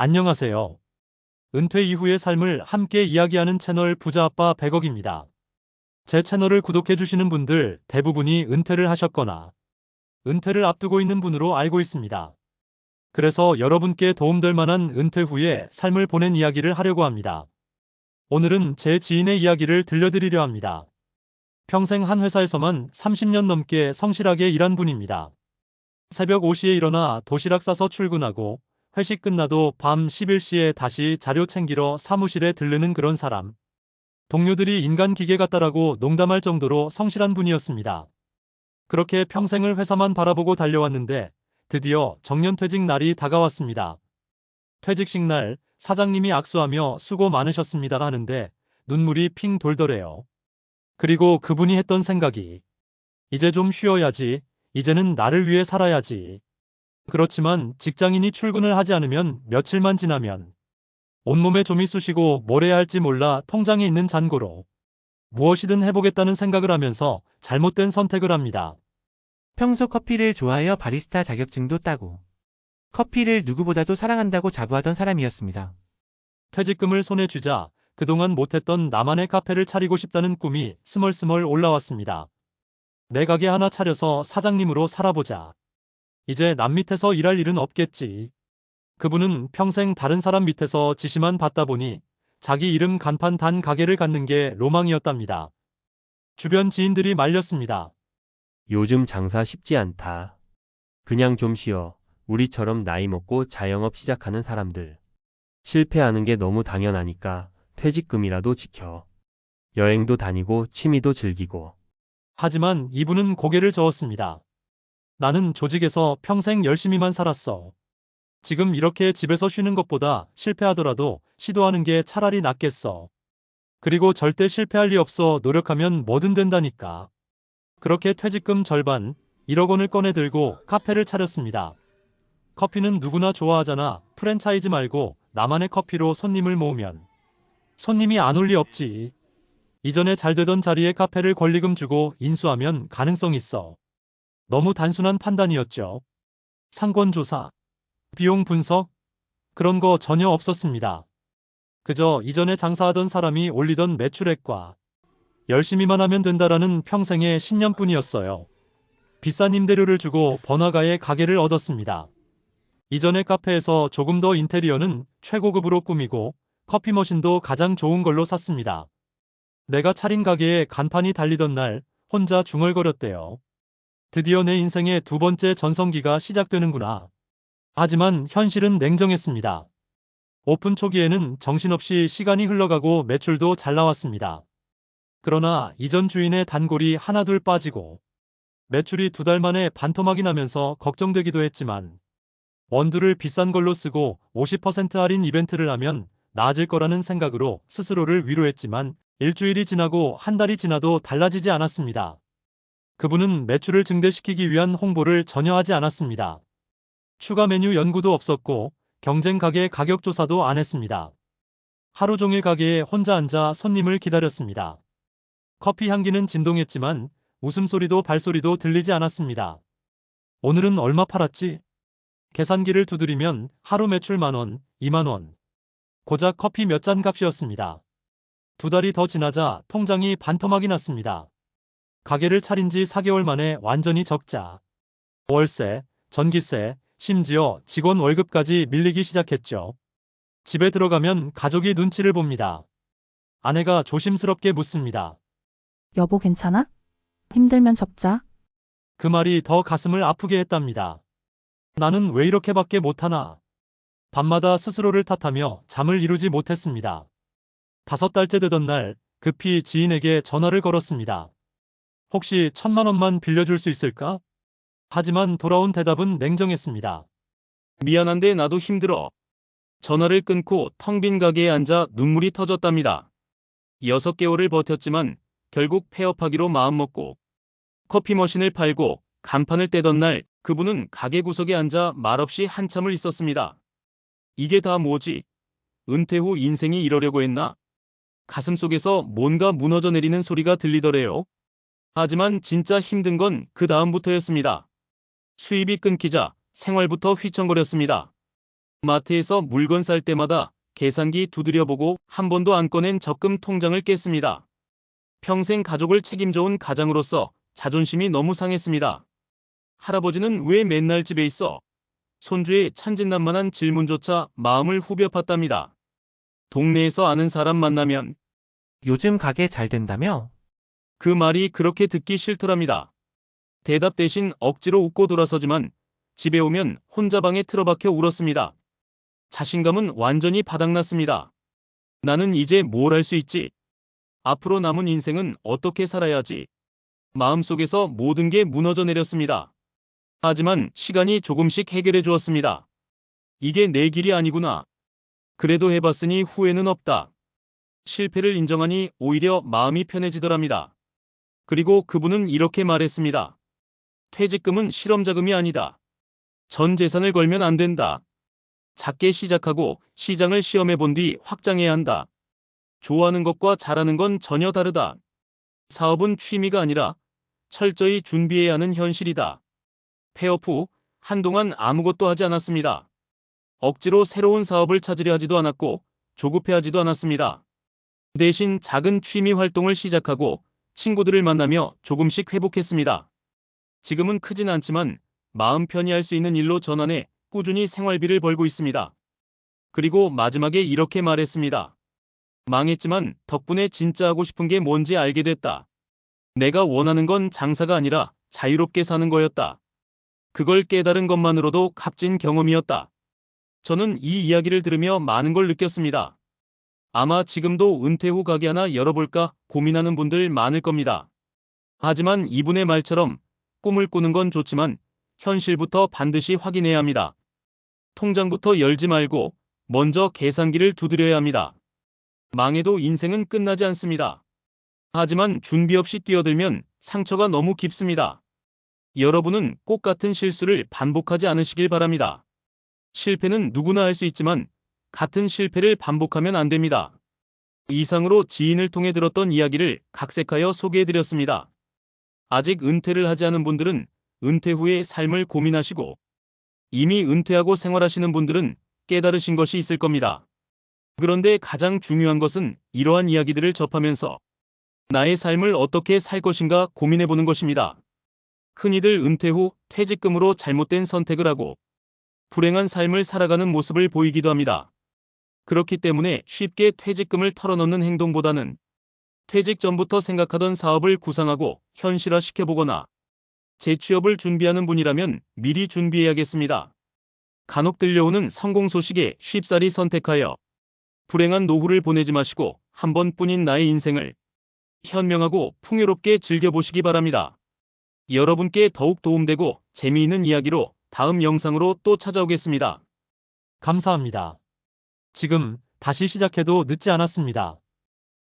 안녕하세요. 은퇴 이후의 삶을 함께 이야기하는 채널 부자아빠 100억입니다. 제 채널을 구독해주시는 분들 대부분이 은퇴를 하셨거나 은퇴를 앞두고 있는 분으로 알고 있습니다. 그래서 여러분께 도움될 만한 은퇴 후의 삶을 보낸 이야기를 하려고 합니다. 오늘은 제 지인의 이야기를 들려드리려 합니다. 평생 한 회사에서만 30년 넘게 성실하게 일한 분입니다. 새벽 5시에 일어나 도시락 싸서 출근하고 회식 끝나도 밤 11시에 다시 자료 챙기러 사무실에 들르는 그런 사람. 동료들이 인간 기계 같다라고 농담할 정도로 성실한 분이었습니다. 그렇게 평생을 회사만 바라보고 달려왔는데 드디어 정년퇴직 날이 다가왔습니다. 퇴직식 날 사장님이 악수하며 수고 많으셨습니다 하는데 눈물이 핑 돌더래요. 그리고 그분이 했던 생각이 이제 좀 쉬어야지. 이제는 나를 위해 살아야지. 그렇지만 직장인이 출근을 하지 않으면 며칠만 지나면 온몸에 좀이 쑤시고 뭘 해야 할지 몰라 통장에 있는 잔고로 무엇이든 해보겠다는 생각을 하면서 잘못된 선택을 합니다. 평소 커피를 좋아하여 바리스타 자격증도 따고 커피를 누구보다도 사랑한다고 자부하던 사람이었습니다. 퇴직금을 손에 쥐자 그동안 못했던 나만의 카페를 차리고 싶다는 꿈이 스멀스멀 올라왔습니다. 내 가게 하나 차려서 사장님으로 살아보자. 이제 남 밑에서 일할 일은 없겠지. 그분은 평생 다른 사람 밑에서 지시만 받다 보니 자기 이름 간판 단 가게를 갖는 게 로망이었답니다. 주변 지인들이 말렸습니다. 요즘 장사 쉽지 않다. 그냥 좀 쉬어. 우리처럼 나이 먹고 자영업 시작하는 사람들. 실패하는 게 너무 당연하니까 퇴직금이라도 지켜. 여행도 다니고 취미도 즐기고. 하지만 이분은 고개를 저었습니다. 나는 조직에서 평생 열심히만 살았어. 지금 이렇게 집에서 쉬는 것보다 실패하더라도 시도하는 게 차라리 낫겠어. 그리고 절대 실패할 리 없어 노력하면 뭐든 된다니까. 그렇게 퇴직금 절반, 1억 원을 꺼내 들고 카페를 차렸습니다. 커피는 누구나 좋아하잖아. 프랜차이즈 말고 나만의 커피로 손님을 모으면. 손님이 안 올 리 없지. 이전에 잘 되던 자리에 카페를 권리금 주고 인수하면 가능성 있어. 너무 단순한 판단이었죠. 상권 조사, 비용 분석, 그런 거 전혀 없었습니다. 그저 이전에 장사하던 사람이 올리던 매출액과 열심히만 하면 된다라는 평생의 신념뿐이었어요. 비싼 임대료를 주고 번화가에 가게를 얻었습니다. 이전의 카페에서 조금 더 인테리어는 최고급으로 꾸미고 커피 머신도 가장 좋은 걸로 샀습니다. 내가 차린 가게에 간판이 달리던 날 혼자 중얼거렸대요. 드디어 내 인생의 두 번째 전성기가 시작되는구나. 하지만 현실은 냉정했습니다. 오픈 초기에는 정신없이 시간이 흘러가고 매출도 잘 나왔습니다. 그러나 이전 주인의 단골이 하나둘 빠지고 매출이 두 달 만에 반토막이 나면서 걱정되기도 했지만 원두를 비싼 걸로 쓰고 50% 할인 이벤트를 하면 나아질 거라는 생각으로 스스로를 위로했지만 일주일이 지나고 한 달이 지나도 달라지지 않았습니다. 그분은 매출을 증대시키기 위한 홍보를 전혀 하지 않았습니다. 추가 메뉴 연구도 없었고 경쟁 가게 가격 조사도 안 했습니다. 하루 종일 가게에 혼자 앉아 손님을 기다렸습니다. 커피 향기는 진동했지만 웃음소리도 발소리도 들리지 않았습니다. 오늘은 얼마 팔았지? 계산기를 두드리면 하루 매출 만원, 2만원. 고작 커피 몇 잔 값이었습니다. 두 달이 더 지나자 통장이 반토막이 났습니다. 가게를 차린 지 4개월 만에 완전히 적자. 월세, 전기세, 심지어 직원 월급까지 밀리기 시작했죠. 집에 들어가면 가족이 눈치를 봅니다. 아내가 조심스럽게 묻습니다. 여보 괜찮아? 힘들면 접자. 그 말이 더 가슴을 아프게 했답니다. 나는 왜 이렇게밖에 못하나? 밤마다 스스로를 탓하며 잠을 이루지 못했습니다. 다섯 달째 되던 날 급히 지인에게 전화를 걸었습니다. 혹시 천만 원만 빌려줄 수 있을까? 하지만 돌아온 대답은 냉정했습니다. 미안한데 나도 힘들어. 전화를 끊고 텅 빈 가게에 앉아 눈물이 터졌답니다. 6개월을 버텼지만 결국 폐업하기로 마음먹고 커피 머신을 팔고 간판을 떼던 날 그분은 가게 구석에 앉아 말없이 한참을 있었습니다. 이게 다 뭐지? 은퇴 후 인생이 이러려고 했나? 가슴 속에서 뭔가 무너져 내리는 소리가 들리더래요. 하지만 진짜 힘든 건 그 다음부터였습니다. 수입이 끊기자 생활부터 휘청거렸습니다. 마트에서 물건 살 때마다 계산기 두드려보고 한 번도 안 꺼낸 적금 통장을 깼습니다. 평생 가족을 책임져온 가장으로서 자존심이 너무 상했습니다. 할아버지는 왜 맨날 집에 있어? 손주의 천진난만한 질문조차 마음을 후벼 팠답니다. 동네에서 아는 사람 만나면 요즘 가게 잘 된다며? 그 말이 그렇게 듣기 싫더랍니다. 대답 대신 억지로 웃고 돌아서지만 집에 오면 혼자 방에 틀어박혀 울었습니다. 자신감은 완전히 바닥났습니다. 나는 이제 뭘 할 수 있지? 앞으로 남은 인생은 어떻게 살아야지? 마음속에서 모든 게 무너져 내렸습니다. 하지만 시간이 조금씩 해결해 주었습니다. 이게 내 길이 아니구나. 그래도 해봤으니 후회는 없다. 실패를 인정하니 오히려 마음이 편해지더랍니다. 그리고 그분은 이렇게 말했습니다. 퇴직금은 실험자금이 아니다. 전 재산을 걸면 안 된다. 작게 시작하고 시장을 시험해 본 뒤 확장해야 한다. 좋아하는 것과 잘하는 건 전혀 다르다. 사업은 취미가 아니라 철저히 준비해야 하는 현실이다. 폐업 후 한동안 아무것도 하지 않았습니다. 억지로 새로운 사업을 찾으려 하지도 않았고 조급해하지도 않았습니다. 대신 작은 취미 활동을 시작하고 친구들을 만나며 조금씩 회복했습니다. 지금은 크진 않지만 마음 편히 할 수 있는 일로 전환해 꾸준히 생활비를 벌고 있습니다. 그리고 마지막에 이렇게 말했습니다. 망했지만 덕분에 진짜 하고 싶은 게 뭔지 알게 됐다. 내가 원하는 건 장사가 아니라 자유롭게 사는 거였다. 그걸 깨달은 것만으로도 값진 경험이었다. 저는 이 이야기를 들으며 많은 걸 느꼈습니다. 아마 지금도 은퇴 후 가게 하나 열어볼까 고민하는 분들 많을 겁니다. 하지만 이분의 말처럼 꿈을 꾸는 건 좋지만 현실부터 반드시 확인해야 합니다. 통장부터 열지 말고 먼저 계산기를 두드려야 합니다. 망해도 인생은 끝나지 않습니다. 하지만 준비 없이 뛰어들면 상처가 너무 깊습니다. 여러분은 꼭 같은 실수를 반복하지 않으시길 바랍니다. 실패는 누구나 할 수 있지만 같은 실패를 반복하면 안 됩니다. 이상으로 지인을 통해 들었던 이야기를 각색하여 소개해드렸습니다. 아직 은퇴를 하지 않은 분들은 은퇴 후의 삶을 고민하시고 이미 은퇴하고 생활하시는 분들은 깨달으신 것이 있을 겁니다. 그런데 가장 중요한 것은 이러한 이야기들을 접하면서 나의 삶을 어떻게 살 것인가 고민해 보는 것입니다. 흔히들 은퇴 후 퇴직금으로 잘못된 선택을 하고 불행한 삶을 살아가는 모습을 보이기도 합니다. 그렇기 때문에 쉽게 퇴직금을 털어넣는 행동보다는 퇴직 전부터 생각하던 사업을 구상하고 현실화 시켜보거나 재취업을 준비하는 분이라면 미리 준비해야겠습니다. 간혹 들려오는 성공 소식에 쉽사리 선택하여 불행한 노후를 보내지 마시고 한 번뿐인 나의 인생을 현명하고 풍요롭게 즐겨보시기 바랍니다. 여러분께 더욱 도움되고 재미있는 이야기로 다음 영상으로 또 찾아오겠습니다. 감사합니다. 지금 다시 시작해도 늦지 않았습니다.